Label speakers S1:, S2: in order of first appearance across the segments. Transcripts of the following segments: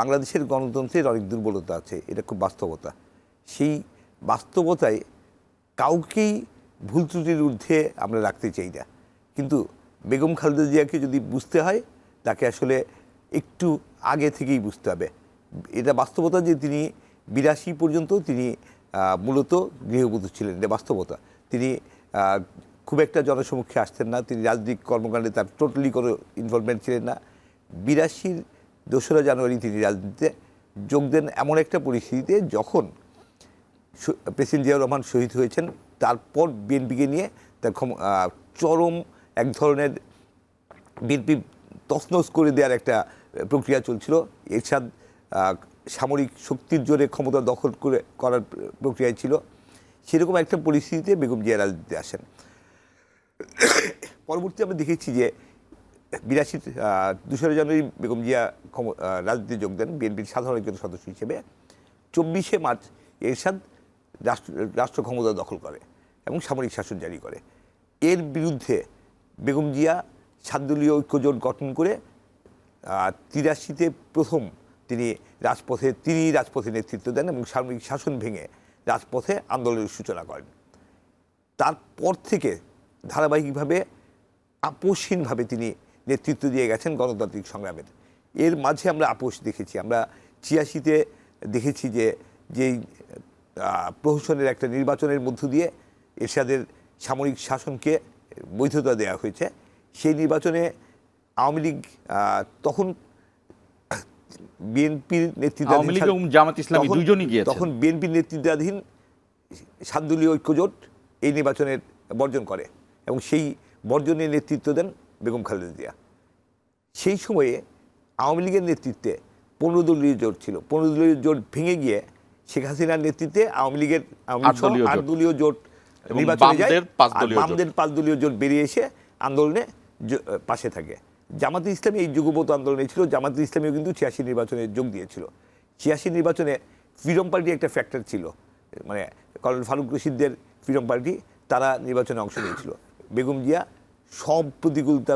S1: বাংলাদেশের গণতন্ত্রের অনেক দুর্বলতা আছে, এটা খুব বাস্তবতা। সেই বাস্তবতায় কাউকেই ভুল ত্রুটির ঊর্ধ্বে আমরা রাখতে চাই না। কিন্তু বেগম খালেদা জিয়াকে যদি বুঝতে হয়, তাকে আসলে একটু আগে থেকেই বুঝতে হবে। এটা বাস্তবতা যে তিনি বিরাশি পর্যন্ত তিনি মূলত গৃহবধূ ছিলেন, এটা বাস্তবতা। তিনি খুব একটা জনসমক্ষে আসতেন না, তিনি রাজনৈতিক কর্মকাণ্ডে তার টোটালি কোনো ইনভলভমেন্ট ছিলেন না। বিরাশির দোসরা জানুয়ারি তিনি রাজনীতিতে যোগ দেন এমন একটা পরিস্থিতিতে যখন প্রেসিডেন্ট জিয়াউর রহমান শহীদ হয়েছেন, তারপর বিএনপিকে নিয়ে তার চরম এক ধরনের বিএনপি তছনছ করে দেওয়ার একটা প্রক্রিয়া চলছিল। এরশাদ সামরিক শক্তির জোরে ক্ষমতা দখল করে, করার প্র- প্রক্রিয়ায় ছিল। সেরকম একটা পরিস্থিতিতে বেগম জিয়া রাজনীতিতে আসেন। পরবর্তী আমরা দেখেছি যে বিরাশি দোসরা জানুয়ারি বেগম জিয়া রাজনীতিতে যোগ দেন, বিএনপির সাধারণ একজন সদস্য হিসেবে। চব্বিশে মার্চ এরশাদ রাষ্ট্র রাষ্ট্র ক্ষমতা দখল করে এবং সামরিক শাসন জারি করে। এর বিরুদ্ধে বেগম জিয়া সাতদলীয় ঐক্যজোট গঠন করে তিরাশিতে প্রথম তিনি রাজপথে তিনি রাজপথে নেতৃত্ব দেন এবং সামরিক শাসন ভেঙে রাজপথে আন্দোলনের সূচনা করেন। তারপর থেকে ধারাবাহিকভাবে আপোষহীনভাবে তিনি নেতৃত্ব দিয়ে গেছেন গণতান্ত্রিক সংগ্রামের। এর মাঝে আমরা আপোষ দেখেছি। আমরা ছিয়াশিতে দেখেছি যে যেই প্রহসনের একটা নির্বাচনের মধ্য দিয়ে এরশাদের সামরিক শাসনকে বৈধতা দেওয়া হয়েছে। সেই নির্বাচনে আওয়ামী লীগ তখন বিএনপির নেতৃত্বাধীন
S2: জামাত ইসলামী দুজনই।
S1: তখন বিএনপির নেতৃত্বাধীন সাতদলীয় ঐক্যজোট এই নির্বাচনের বর্জন করে এবং সেই বর্জনের নেতৃত্ব দেন বেগম খালেদা জিয়া। সেই সময়ে আওয়ামী লীগের নেতৃত্বে পনেরো দলীয় জোট ছিল। পনেরো দলীয় জোট ভেঙে গিয়ে শেখ হাসিনার নেতৃত্বে আওয়ামী লীগের
S2: আট দলীয় জোট।
S1: নির্বাচনে যায়।
S2: বামদের পাঁচ দলীয় জোট।
S1: বেরিয়ে এসে আন্দোলনে পাশে থাকে। জামাতে ইসলামী এই যুগপত আন্দোলনে ছিল। জামাতে ইসলামীও কিন্তু ছিয়াশি নির্বাচনে যোগ দিয়েছিল। ছিয়াশি নির্বাচনে ফ্রিডম পার্টি একটা ফ্যাক্টর ছিল। মানে কর্নেল ফারুক রশিদদের ফ্রিডম পার্টি তারা নির্বাচনে অংশ নিয়েছিল। বেগম জিয়া সব প্রতিকূলতা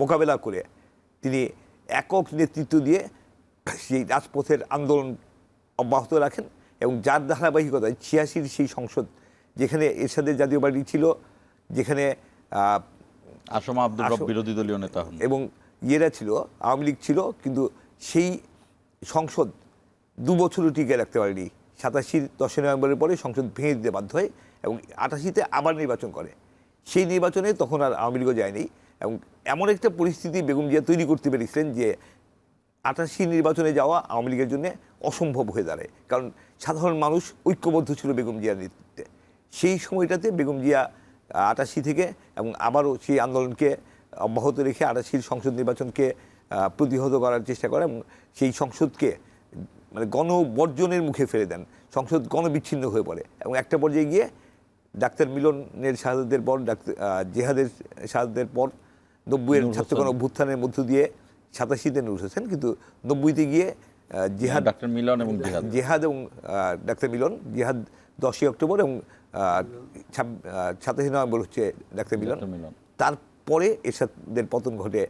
S1: মোকাবেলা করে তিনি একক নেতৃত্ব দিয়ে সেই রাজপথের আন্দোলন অব্যাহত রাখেন এবং যার ধারাবাহিকতায় ছিয়াশির সেই সংসদ যেখানে এরশাদের জাতীয় পার্টি ছিল যেখানে
S2: আসমা আব্দুর রব বিরোধী দলীয় নেতা হন।
S1: এবং ইয়েরা ছিল আওয়ামী লীগ ছিল কিন্তু সেই সংসদ দু বছরও টিকে রাখতে পারেনি। সাতাশির দশই নভেম্বরের পরে সংসদ ভেঙে দিতে বাধ্য হয় এবং আটাশিতে আবার নির্বাচন করে। সেই নির্বাচনে তখন আর আওয়ামী লীগও যায়নি এবং এমন একটা পরিস্থিতি বেগম জিয়া তৈরি করতে পেরেছিলেন যে আটাশি নির্বাচনে যাওয়া আওয়ামী লীগের জন্য অসম্ভব হয়ে দাঁড়ায়। কারণ সাধারণ মানুষ ঐক্যবদ্ধ ছিল বেগম জিয়ার নেতৃত্বে। সেই সময়টাতে বেগম জিয়া আটাশি থেকে এবং আবারও সেই আন্দোলনকে অব্যাহত রেখে আটাশির সংসদ নির্বাচনকে প্রতিহত করার চেষ্টা করে এবং সেই সংসদকে মানে গণবর্জনের মুখে ফেলে দেন। সংসদ গণবিচ্ছিন্ন হয়ে পড়ে এবং একটা পর্যায়ে গিয়ে ডাক্তার মিলনের শাহাদের পর ডাক্তার জেহাদের শাহাদের পর নব্বইয়ের ছাত্রগণ। অভ্যুত্থানের মধ্য দিয়ে সাতাশিতে নূর হোসেন কিন্তু নব্বইতে গিয়ে জেহাদ
S2: ডাক্তার মিলন এবং জিহাদ
S1: জেহাদ এবং ডাক্তার মিলন জেহাদ দশই অক্টোবর এবং সাতাশি নভেম্বর হচ্ছে ডাক্তার মিলন
S2: ডাক্তার মিলন।
S1: তারপরে এরশাদের পতন ঘটে